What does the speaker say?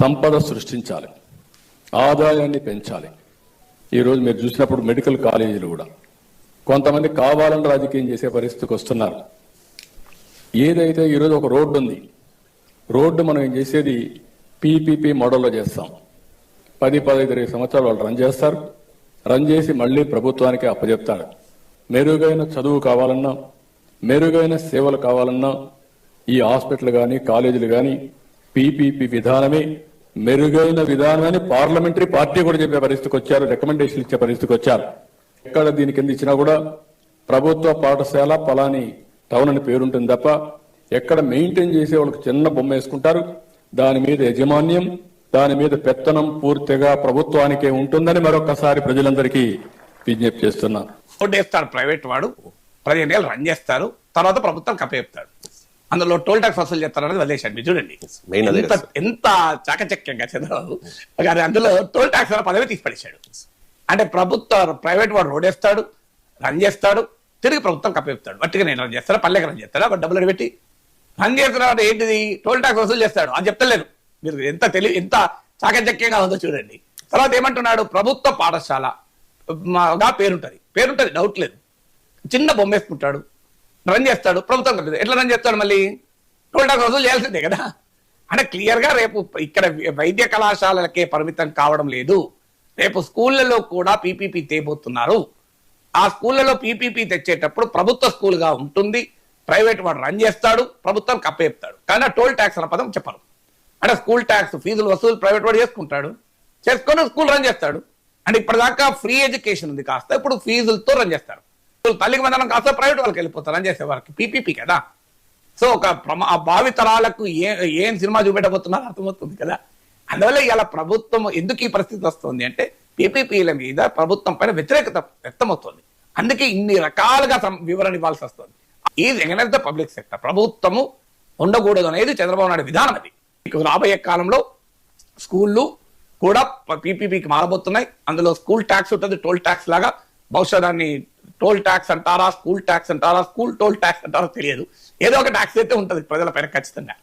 సంపద సృష్టించాలి. ఆదాయాన్ని పెంచాలి. ఈరోజు మీరు చూసినప్పుడు మెడికల్ కాలేజీలు కూడా. కొంతమంది కావాలని రాజకీయం చేసే పరిస్థితికి వస్తున్నారు. ఏదైతే ఈరోజు ఒక రోడ్డు ఉంది రోడ్డు మనం ఏం చేసేది? పీపీపీ మోడల్లో చేస్తాం. పది పదహైదు ఇరవై సంవత్సరాలు వాళ్ళు రన్ చేస్తారు. రన్ చేసి మళ్ళీ ప్రభుత్వానికి అప్పచెప్తాడు మెరుగైన చదువు కావాలన్నా మెరుగైన సేవలు కావాలన్నా ఈ హాస్పిటల్ కానీ కాలేజీలు కానీ పీపీపీ విధానమే మెరుగైన విధానాన్ని పార్లమెంటరీ పార్టీ కూడా చెప్పే పరిస్థితికి వచ్చారు రికమెండేషన్ ఇచ్చే పరిస్థితికి వచ్చారు. ఎక్కడ దీని కింద ఇచ్చినా కూడా ప్రభుత్వ పాఠశాల పలాని టౌన్ అని పేరుంటుంది తప్ప ఎక్కడ మెయింటైన్ చేసే వాళ్ళకి చిన్న బొమ్మ వేసుకుంటారు. దాని మీద యజమాన్యం దాని మీద పెత్తనం పూర్తిగా ప్రభుత్వానికే ఉంటుందని మరొకసారి ప్రజలందరికీ విజ్ఞప్తి చేస్తున్నాను ఓటేస్తాడు ప్రైవేట్ వాడు పదిహేను నెలలు రన్ చేస్తారు తర్వాత ప్రభుత్వం కప్పేపుతాడు అందులో టోల్ ట్యాక్స్ వసూలు చేస్తారనేది వదిలేశాడు మీరు చూడండి. ఎంత చాకచక్యంగా చంద్రబాబు. కానీ అందులో టోల్ ట్యాక్స్ అనే పదవి తీసి పడేశాడు అంటే ప్రభుత్వ ప్రైవేట్ వాడు రోడ్ వేస్తాడు రన్ చేస్తాడు తిరిగి ప్రభుత్వం కప్పచెప్తాడు వట్టిగా నేను రన్ చేస్తాడా పల్లెకి రన్ చేస్తాడా అక్కడ డబ్బులు పెట్టి రన్ చేస్తున్నాడు ఏంటిది? టోల్ ట్యాక్స్ వసూలు చేస్తాడు. అది చెప్తలేరు మీరు ఎంత తెలివి ఎంత చాకచక్యంగా ఉందో చూడండి. తర్వాత ఏమంటున్నాడు? ప్రభుత్వ పాఠశాల. పేరుంటది. పేరుంటది డౌట్ లేదు. చిన్న బొమ్మ వేసుకుంటాడు. రన్ చేస్తాడు ప్రభుత్వం కట్టదు ఎట్లా రన్ చేస్తాడు మళ్ళీ? టోల్ టాక్స్ వసూలు చేయాల్సిందే కదా. అంటే క్లియర్గా రేపు ఇక్కడ వైద్య కళాశాలలకే పరిమితం కావడం లేదు. రేపు స్కూళ్ళలో కూడా పీపీపీ తేబోతున్నారు. ఆ స్కూళ్ళలో పీపీపీ తెచ్చేటప్పుడు ప్రభుత్వ స్కూల్గా ఉంటుంది. ప్రైవేట్ వాడు రన్ చేస్తాడు ప్రభుత్వం కప్పేస్తాడు కానీ ఆ టోల్ ట్యాక్స్ అన్న పదం చెప్పరు. అంటే స్కూల్ ట్యాక్స్ ఫీజులు వసూలు ప్రైవేట్ వాడు చేసుకుంటాడు. చేసుకొని స్కూల్ రన్ చేస్తాడు. అంటే ఇప్పటిదాకా ఫ్రీ ఎడ్యుకేషన్ ఉంది కాస్త ఇప్పుడు ఫీజులతో రన్ చేస్తారు తల్లికి మందనం కాస్త ప్రైవేట్ వాళ్ళకి వెళ్ళిపోతారు. అని చేసే వారికి పీపీపీ కదా. సో ఒక ప్రమా భావి తరాలకు ఏ ఏం సినిమా చూపెట్టబోతున్నారు అర్థమవుతుంది కదా. అందువల్ల ఇలా ప్రభుత్వం ఎందుకు ఈ పరిస్థితి వస్తుంది అంటే పీపీపీల మీద ప్రభుత్వం పైన వ్యతిరేకత వ్యక్తమవుతుంది. అందుకే ఇన్ని రకాలుగా వివరణ ఇవ్వాల్సి వస్తుంది. ఈ ఎగనెస్ ద పబ్లిక్ సెక్టర్ ప్రభుత్వము ఉండకూడదు అనేది చంద్రబాబు నాయుడు విధానం అది. రాబోయే కాలంలో స్కూళ్ళు కూడా పీపీపీకి మారబోతున్నాయి. అందులో స్కూల్ ట్యాక్స్ ఉంటుంది టోల్ ట్యాక్స్ లాగా. బహుశా దాన్ని టోల్ ట్యాక్స్ అంటారా స్కూల్ ట్యాక్స్ అంటారా స్కూల్ టోల్ ట్యాక్స్ అంటారా తెలియదు. ఏదో ఒక ట్యాక్స్ అయితే ఉంటుంది ప్రజల పైన ఖచ్చితంగా.